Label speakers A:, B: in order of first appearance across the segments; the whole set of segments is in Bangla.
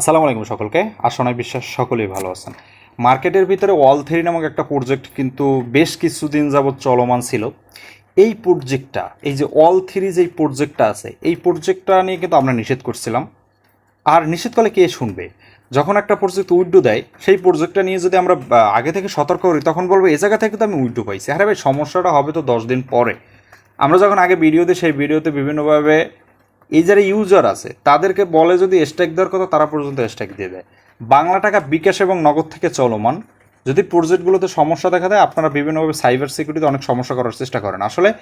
A: আসসালামু আলাইকুম সকলকে। আসনায় বিশ্বাস সকলেই ভালো আছেন। মার্কেটের ভিতরে ওয়াল থ্রি নামক একটা প্রজেক্ট কিন্তু বেশ কিছুদিন যাবৎ চলমান ছিল। এই প্রজেক্টটা এই যে ওয়াল থ্রি যে প্রজেক্টটা আছে, এই প্রজেক্টটা নিয়ে কিন্তু আমরা নিষেধ করছিলাম। আর নিষেধ করলে কে শুনবে? যখন একটা প্রজেক্ট উইড্রো দেয়, সেই প্রজেক্টটা নিয়ে যদি আমরা আগে থেকে সতর্ক করি তখন বলব এই জায়গা থেকে তো আমি উইড্রো পাইছি। হ্যাঁ ভাই, সমস্যাটা হবে তো দশ দিন পরে। আমরা যখন আগে ভিডিও দিই, সেই ভিডিওতে বিভিন্নভাবে এই যারা ইউজার আছে, তাদেরকে বলে যদি স্ট্যাক দেওয়ার কথা, তারা পর্যন্ত স্ট্যাক দিয়ে দেয়। বাংলা টাকা বিকাশ এবং নগদ থেকে চলমান। যদি প্রজেক্টগুলোতে সমস্যা দেখা দেয়, আপনারা বিভিন্নভাবে সাইবার সিকিউরিটিতে অনেক সমস্যা করার চেষ্টা করেন। আসলে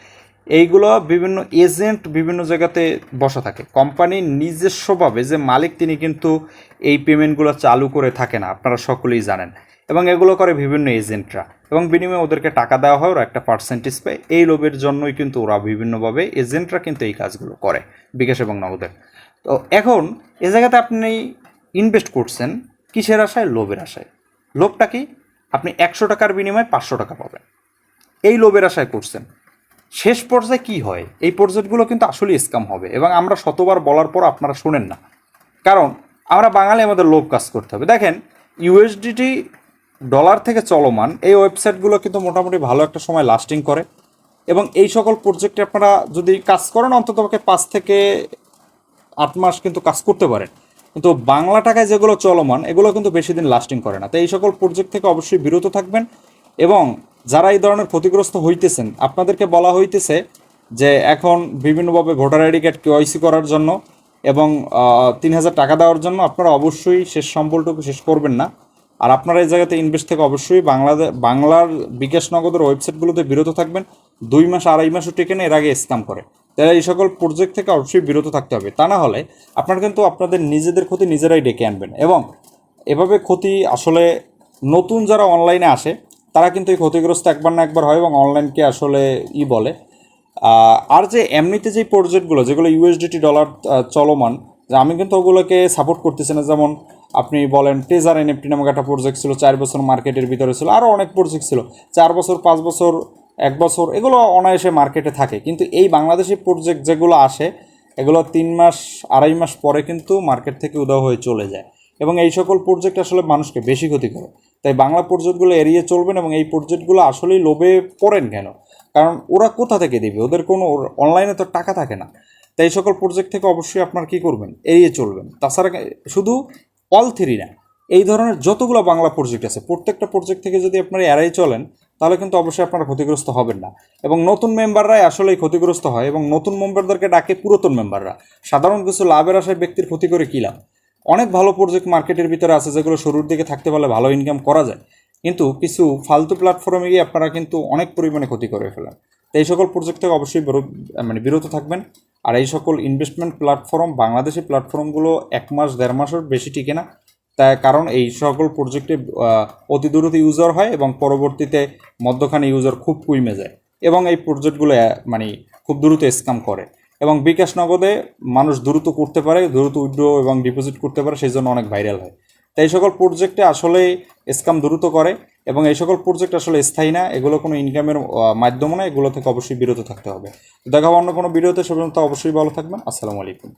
A: এইগুলো বিভিন্ন এজেন্ট বিভিন্ন জায়গাতে বসা থাকে। কোম্পানির নিজস্বভাবে যে মালিক, তিনি কিন্তু এই পেমেন্টগুলো চালু করে থাকে না আপনারা সকলেই জানেন। এবং এগুলো করে বিভিন্ন এজেন্টরা এবং বিনিময়ে ওদেরকে টাকা দেওয়া হয়, ওরা একটা পার্সেন্টেজ পায়। এই লোভের জন্যই কিন্তু ওরা বিভিন্নভাবে এজেন্টরা কিন্তু এই কাজগুলো করে, বিকাশ এবং নগদের। তো এখন এ জায়গাতে আপনি ইনভেস্ট করছেন, কিসের আশায়? লোভের আশায়। লোভটা কি? আপনি একশো টাকার বিনিময়ে পাঁচশো টাকা পাবেন। এই লোভের আশায় করছেন। শেষ পর্যায়ে কি হয়? এই প্রজেক্টগুলো কিন্তু আসলে স্ক্যাম হবে এবং আমরা শতবার বলার পর আপনারা শোনেন না। কারণ আমরা বাঙালি, আমাদের লোভ কাজ করতে হবে। দেখেন ইউএসডিটি ডলার থেকে চলমান এই ওয়েবসাইটগুলো কিন্তু মোটামুটি ভালো একটা সময় লাস্টিং করে। এবং এই সকল প্রজেক্টে আপনারা যদি কাজ করেন, অন্তত পাঁচ থেকে আট মাস কিন্তু কাজ করতে পারেন। কিন্তু বাংলা টাকায় যেগুলো চলমান, এগুলো কিন্তু বেশি দিন লাস্টিং করে না। তো এই সকল প্রজেক্ট থেকে অবশ্যই বিরত থাকবেন এবং যারা এই ধরনের ক্ষতিগ্রস্ত হইতেছেন, আপনাদেরকে বলা হইতেছে যে এখন বিভিন্নভাবে ভোটার আইডি কার্ড কেওয়াইসি করার জন্য এবং তিন হাজার টাকা দেওয়ার জন্য আপনারা অবশ্যই শেষ সম্বলটুকু শেষ করবেন না। আর আপনারা এই জায়গাতে ইনভেস্ট থেকে অবশ্যই বাংলাদেশ বাংলার বিকাশ নগদের ওয়েবসাইটগুলোতে বিরত থাকবেন। দুই মাস, আড়াই মাসও টেকে না, এর আগে স্ক্যাম করে। তাই এই সকল প্রজেক্ট থেকে অবশ্যই বিরত থাকতে হবে। তা না হলে আপনারা কিন্তু আপনাদের নিজেদের ক্ষতি নিজেরাই ডেকে আনবেন এবং এভাবে ক্ষতি আসলে নতুন যারা অনলাইনে আসে, তারা কিন্তু এই ক্ষতিগ্রস্ত একবার না একবার হয় এবং অনলাইনকে আসলে ই বলে। আর যে এমনিতে যে প্রজেক্টগুলো যেগুলো ইউএসডিটি ডলার চলমান আমি কিন্তু ওগুলোকে সাপোর্ট করতেছি না, যেমন আপনি বলেন টেজার এনএফটি নামক একটা প্রজেক্ট ছিল, চার বছর মার্কেটের ভিতরে ছিল আরও অনেক প্রজেক্ট ছিল। চার বছর, পাঁচ বছর, এক বছর, এগুলো অনায়াসে মার্কেটে থাকে। কিন্তু এই বাংলাদেশি প্রজেক্ট যেগুলো আসে, এগুলো তিন মাস, আড়াই মাস পরে কিন্তু মার্কেট থেকে উদয় হয়ে চলে যায়। এবং এই সকল প্রজেক্ট আসলে মানুষকে বেশি ক্ষতি করে। তাই বাংলা প্রজেক্টগুলো এড়িয়ে চলবেন এবং এই প্রজেক্টগুলো আসলেই লোভে পড়েন কেন? কারণ ওরা কোথা থেকে দেবে? ওদের কোনো অনলাইনে তো টাকা থাকে না। তাই সকল প্রজেক্ট থেকে অবশ্যই আপনার কি করবেন? এড়িয়ে চলবেন। তাছাড়া শুধু অল থ্রি না। এই ধরনের যতগুলো বাংলা প্রজেক্ট আছে, প্রত্যেকটা প্রজেক্ট থেকে যদি আপনারা এড়াই চলেন, তাহলে কিন্তু অবশ্যই আপনারা ক্ষতিগ্রস্ত হবেন না। এবং নতুন মেম্বাররাই আসলেই ক্ষতিগ্রস্ত হয় এবং নতুন মেম্বারদেরকে ডাকে পুরাতন মেম্বাররা সাধারণ কিছু লাভের আশায় ব্যক্তির ক্ষতি করে কী লাভ? অনেক ভালো প্রজেক্ট মার্কেটের ভিতরে আছে যেগুলো শুরুর দিকে থাকতে পারলে ভালো ইনকাম করা যায়। কিন্তু কিছু ফালতু প্ল্যাটফর্মে গিয়ে আপনারা কিন্তু অনেক পরিমাণে ক্ষতি করে ফেলেন। তো এই সকল প্রজেক্ট থেকে অবশ্যই মানে বিরত থাকবেন। আর এই সকল ইনভেস্টমেন্ট প্ল্যাটফর্ম বাংলাদেশি প্ল্যাটফর্মগুলো এক মাস, দেড় মাসের বেশি টিকে না। তার কারণ এই সকল প্রজেক্টে অতি দ্রুত ইউজার হয় এবং পরবর্তীতে মধ্যখানে ইউজার খুব কমে যায় এবং এই প্রজেক্টগুলো মানে খুব দ্রুত স্ক্যাম করে। এবং বিকাশ নগদে মানুষ দ্রুত করতে পারে, দ্রুত উইড্রো এবং ডিপোজিট করতে পারে, সেই জন্য অনেক ভাইরাল হয়। তাই সকল প্রজেক্টে আসলে স্ক্যাম দ্রুত করে। এবং এই সকল প্রজেক্ট আসলে স্থায়ী না, এগুলো কোনো ইনকামের মাধ্যম না, এগুলো থেকে অবশ্যই বিরত থাকতে হবে। দেখা অন্য কোনো ভিডিওতে সে পর্যন্ত অবশ্যই ভালো থাকবেন। আসসালামু আলাইকুম।